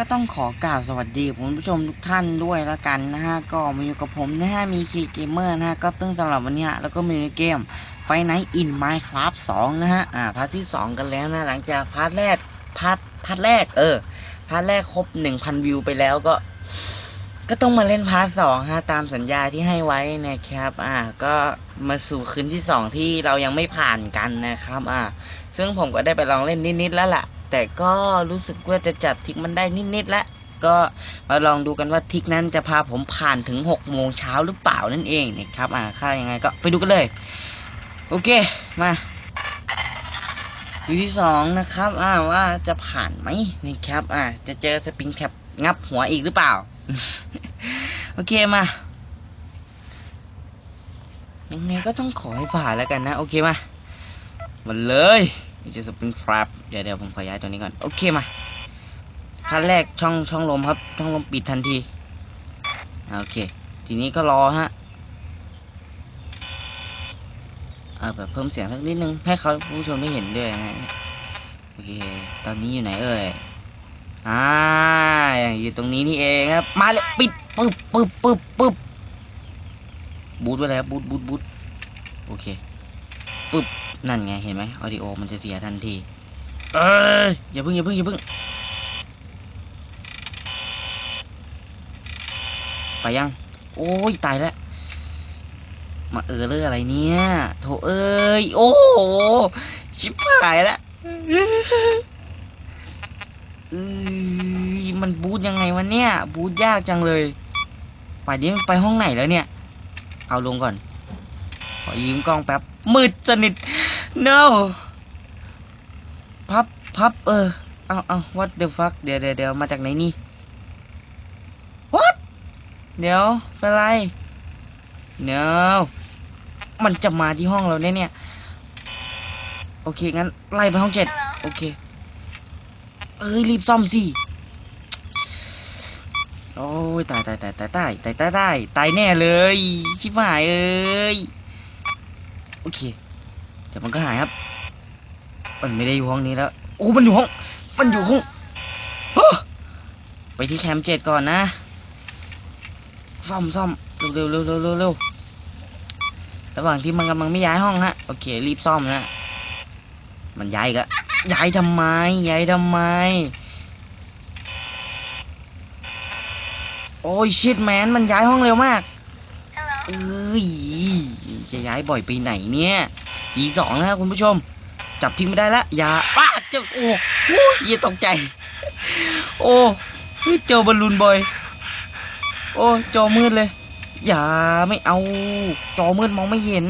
ก็ต้องขอกล่าวสวัสดีคุณผู้ชมทุกท่านด้วยแล้วกันนะฮะก็มาอยู่กับผมนะฮะมีคีเกมเมอร์นะฮะก็ซึ่งสำหรับวันนี้ยแล้วก็มีเกมไฟไนท์อินไมค์ครับสองนะฮะอ่าพาร์ทที่สองกันแล้วนะหลังจากพาร์ทแรกพาร์ทพาร์ทแรกเออพาร์ทแรกครบหนึ่งพันวิวไปแล้วก็ ก็ต้องมาเล่นพาร์ทสองฮะตามสัญญาที่ให้ไว้นะครับอ่าก็มาสู่คืนที่สองที่เรายังไม่ผ่านกันนะครับอ่าซึ่งผมก็ได้ไปลองเล่นนิดๆแล้วล่ะ แต่ก็รู้สึกว่าจะจับทิกมันได้นิดๆแล้วก็มาลองดูกันว่าทิกนั้นจะพาผมผ่านถึง6โมงเช้าหรือเปล่านั่นเองนะครับอ่าค่ายังไงก็ไปดูกันเลย โอเคมาคิวที่สองนะครับอ่าว่าจะผ่านไหมนะครับอ่าจะเจอสปริงแคปงับหัวอีกหรือเปล่า โอเคมายังไงก็ต้องขอให้ผ่านแล้วกันนะ โอเคมามาเลย นี่จะสปริงทรัพเดี๋ยวเดี๋ยวผมขอย้ายตัวนี้ก่อน โอเคมาขั้นแรกช่องช่องลมครับ ช่องลมปิดทันทีโอเค ทีนี้ก็รอฮะเอาแบบเพิ่มเสียงสักนิดนึง ให้เขาผู้ชมได้เห็นด้วยนะโอเค ตอนนี้อยู่ไหนเอ่ยอ่าอยู่ตรงนี้นี่เองครับ มาเลยปิดปึ๊บปึ๊บปึ๊บปึ๊บบูทไว้แล้วบูทบูทบูทโอเค ปึ๊บนั่นไงเห็นไหมออดิโอมันจะเสียทันที เอ้ยอย่าเพิ่งอย่าเพิ่งอย่าเพิ่งไปยัง โอ้ยตายแล้วมาเออเรื่องอะไรเนี่ยโถเอ้ยโอ้โหชิบหายแล้วเอ้ยมันบูทยังไงวะเนี่ย บูทยากจังเลยป่านนี้มันไปห้องไหนแล้วเนี่ย เอาลงก่อน ขอยืมกล้องแป๊บ มืดสนิท no พับพับเออ เอาเอา what the fuck เดี๋ยวเดี๋ยวเดี๋ยวมาจากไหนนี่ what เดี๋ยวเป็นไร no มันจะมาที่ห้องเราเนี่ยเนี่ย โอเค งั้น ไล่ไปห้องเจ็ดโอเค เอ้ย รีบซ่อมสิ โอ้ย ตายตายตายตายตายตายตายตายตายแน่เลย ชิบหายเอ้ย โอเคเดี๋ยวมันก็หายครับ มันไม่ได้อยู่ห้องนี้แล้วโอ้มันอยู่ห้อง มันอยู่ห้องไปที่แคมป์เจ็ดก่อนนะ ซ่อมซ่อมเร็วเร็วเร็วเร็วเร็วระหว่างที่มันกำลังไม่ย้ายห้องฮะ โอเค รีบซ่อมนะ มันย้ายอีก็ย้ายทำไม ย้ายทำไม โอ้ยชิดแมน มันย้ายห้องเร็วมาก เอ้ยจะย้ายบ่อยไปไหนเนี่ยอีสองนะคุณผู้ชม จับทิ้งไม่ได้ละอย่าป้าเจ้าโอ้โหอย่าตกใจ โอ้เจอบอลลูนบอย โอ้จอมืดเลย อย่าไม่เอา จอมืดมองไม่เห็น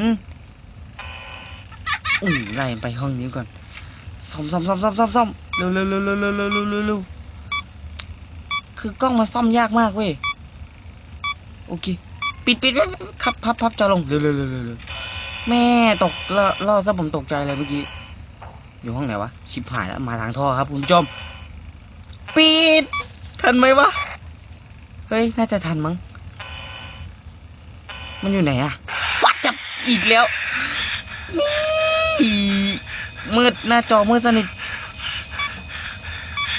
อืมไล่ไปห้องนี้ก่อนซ่อมซ่อมซ่อมซ่อมซ่อมซ่อมเร็วเร็วเร็วเร็วเร็วเร็วเร็วเร็วเร็วคือกล้องมันซ่อมยากมากเว้ยโอเค ปิดปิดปิดพับพับพับจอลงเร็วเร็วเร็วเร็วเร็วแม่ตกล่อล่อซะผมตกใจเลยเมื่อกี้อยู่ห้องไหนวะชิบหายแล้วมาทางท่อครับคุณผู้ชมปิดทันไหมวะเฮ้ยน่าจะทันมั้งมันอยู่ไหนอะวัดจับอีกแล้วอีมืดหน้าจอมืดสนิท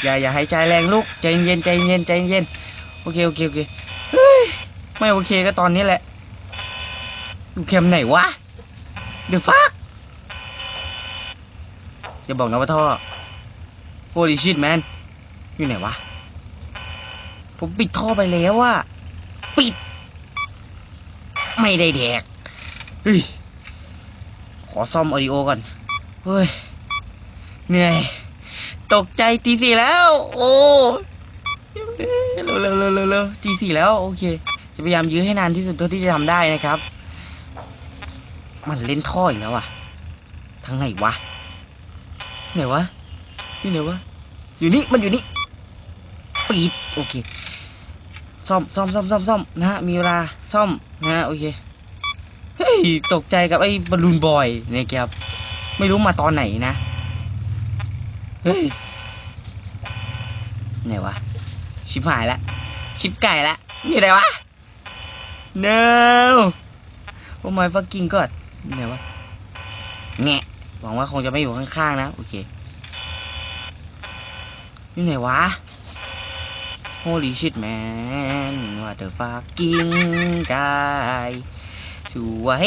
อย่าอย่าให้ใจแรงลูกใจเย็นใจเย็นใจเย็นโอเคโอเคโอเค ไม่โอเคก็ตอนนี้แหละอยู่แคมไหนวะเดี๋ยวฟักอย่าบอกนะว่าท่อ Holy shit man อยู่ไหนวะ ผมปิดท่อไปแล้วอะปิด ไม่ได้แดกเฮ้ยขอซ่อมออดิโอก่อน เฮ้ย เหนื่อย ตกใจตีสี่แล้ว โอ้เร็วเร็วเร็วเร็วตีสี่แล้ว โอเค จะพยายามยื้อให้นานที่สุดเท่าที่จะทำได้นะครับ มันเล่นท่ออีกแล้วอะทางไหนวะไหนวะอยู่ไหนวะอยู่นี่มันอยู่นี่ปิดโอเคซ่อมซ่อมซ่อมซ่อมซ่อมนะฮะมีเวลาซ่อมนะฮะโอเคเฮ้ยตกใจกับไอ้บอลลูนบอยเนะครับไม่รู้มาตอนไหนนะเฮ้ยไหนวะชิบหายละชิบไก่ละนี่ไหนวะ no โอ้ my fucking god ไหนวะแงะหวังว่าคงจะไม่อยู่ข้างๆนะ โอเคอยู่ไหนวะ Holy shit man what the fucking guy ชัวเฮ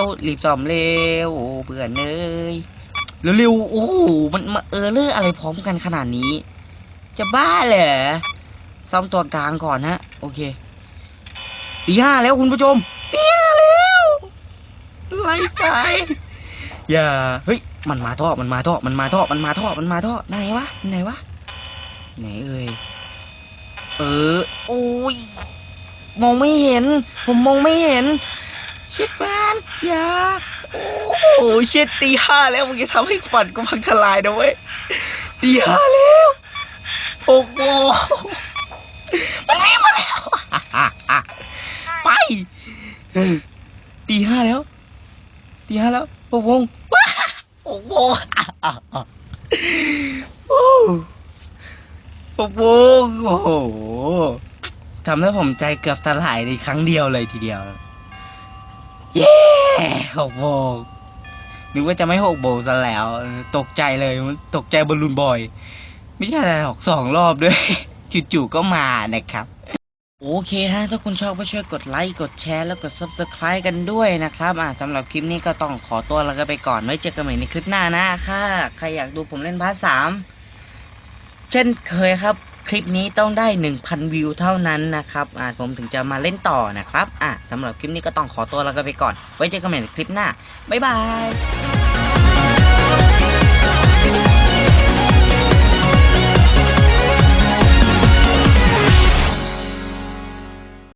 ลรีบซ่อมเร็วเพื่อนเอ้ยเร็วๆโอ้โหมันมาเออเลอร์อะไรพร้อมกันขนาดนี้ จะบ้าเหรอซ่อมตัวกลางก่อนฮะ โอเค ตีห้าแล้วคุณผู้ชมตีห้าแล้วไล่ไปอย่าเฮ้ยมันมาท่อมันมาท่อมันมาท่อมันมาท่อมันมาท่อไหนวะไหนวะไหนเอ่ยเออโอ้ยมองไม่เห็น ผมมองไม่เห็นชิดแมนอย่าโอ้โหชิดตีห้าแล้วมึงจะทำให้ฝันกูพังทลายนะเว้ยตีห้าแล้วหกโมงมันวิ่งมาแล้ว ไปตีห้าแล้วตีห้าแล้วหกโมงว้าหโมงโอ้หกโมงโอ้โหทำให้ผมใจเกือบสลายในครั้งเดียวเลยทีเดียว เย้หกโมงนึกว่าจะไม่หกโมงซะแล้ว ตกใจเลยตกใจบอลลูนบอย ไม่ใช่อะไรหรอกสองรอบด้วยจู่ๆก็มานะครับ โอเคฮะ ถ้าคุณชอบก็ช่วยกดไลค์ กดแชร์ แล้วกด subscribe กันด้วยนะครับ อ่าสำหรับคลิปนี้ก็ต้องขอตัวลากันไปก่อน ไว้เจอกันใหม่ในคลิปหน้านะค่ะ ใครอยากดูผมเล่นพาร์ทสามเช่นเคยครับ คลิปนี้ต้องได้ 1,000 วิวเท่านั้นนะครับ อ่าผมถึงจะมาเล่นต่อนะครับ อ่าสำหรับคลิปนี้ก็ต้องขอตัวลากันไปก่อน ไว้เจอกันใหม่ในคลิปหน้า บ๊ายบาย